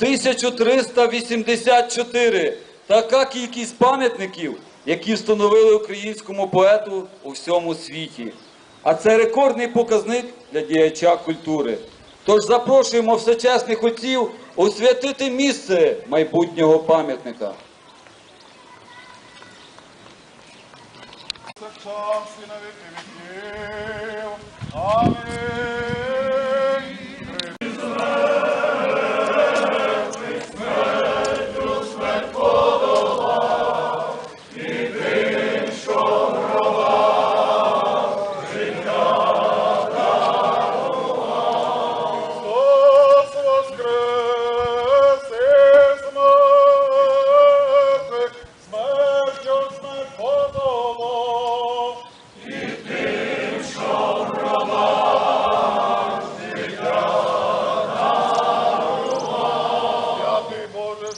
1384. Така кількість пам'ятників, які встановили українському поету у всьому світі. А це рекордний показник для діяча культури. Тож запрошуємо всечесних отців освятити місце майбутнього пам'ятника. і на віки віків.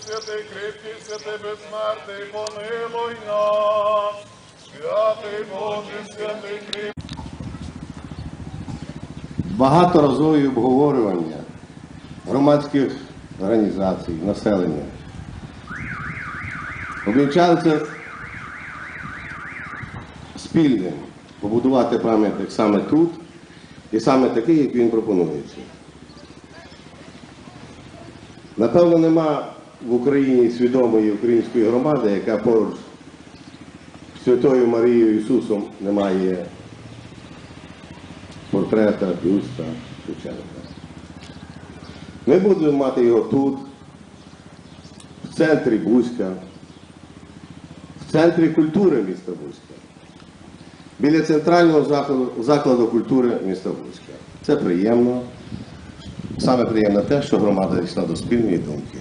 Святий кріпкий, святий безсмертний, помилуй нас. Святий Боже, святий кріпкий. багаторазові обговорювання громадських організацій, населення. Обвінчалися спільним побудувати пам'ятник саме тут і саме такий, як він пропонується. Напевно, нема в Україні свідомої української громади, яка поруч з Святою Марією Ісусом не має портрета, бюста Шевченка. Ми будемо мати його тут, в центрі Бузька, в центрі культури міста Бузька, біля центрального закладу, закладу культури міста Бузька. Це приємно. Саме приємне те, що громада дійшла до спільної думки.